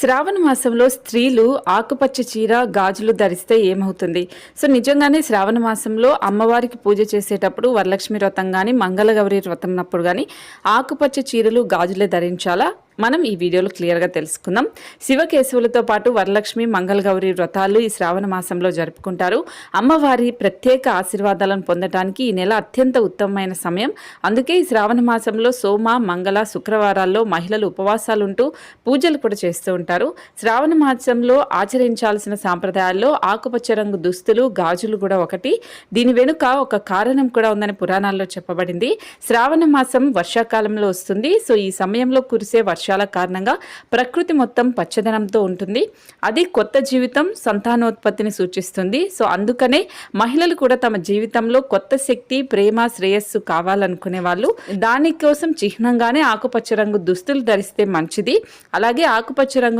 శ్రావణ మాసంలో స్త్రీలు ఆకుపచ్చ చీర గాజులు ధరిస్తే ఏమవుతుంది? సో నిజంగానే శ్రావణ మాసంలో అమ్మవారికి పూజ చేసేటప్పుడు వరలక్ష్మి వ్రతం కానీ మంగళగౌరి వ్రతం అప్పుడు కానీ ఆకుపచ్చ చీరలు గాజులే ధరించాలా? మనం ఈ వీడియోలో క్లియర్గా తెలుసుకుందాం. శివకేశవులతో పాటు వరలక్ష్మి మంగళగౌరి వ్రతాలు ఈ శ్రావణ మాసంలో జరుపుకుంటారు. అమ్మవారి ప్రత్యేక ఆశీర్వాదాలను పొందడానికి ఈ నెల అత్యంత ఉత్తమమైన సమయం. అందుకే ఈ శ్రావణ మాసంలో సోమ మంగళ శుక్రవారాల్లో మహిళలు ఉపవాసాలు ఉంటూ పూజలు కూడా చేస్తూ ఉంటారు. శ్రావణ మాసంలో ఆచరించాల్సిన సాంప్రదాయాల్లో ఆకుపచ్చ రంగు దుస్తులు గాజులు కూడా ఒకటి. దీని వెనుక ఒక కారణం కూడా ఉందని పురాణాల్లో చెప్పబడింది. శ్రావణ మాసం వర్షాకాలంలో వస్తుంది. సో ఈ సమయంలో కురిసే వర్షాల కారణంగా ప్రకృతి మొత్తం పచ్చదనంతో ఉంటుంది. అది కొత్త జీవితం సంతానోత్పత్తిని సూచిస్తుంది. సో అందుకనే మహిళలు కూడా తమ జీవితంలో కొత్త శక్తి ప్రేమ శ్రేయస్సు కావాలనుకునే వాళ్ళు దానికోసం చిహ్నంగానే ఆకుపచ్చ రంగు దుస్తులు ధరిస్తే మంచిది. అలాగే ఆకుపచ్చ రంగును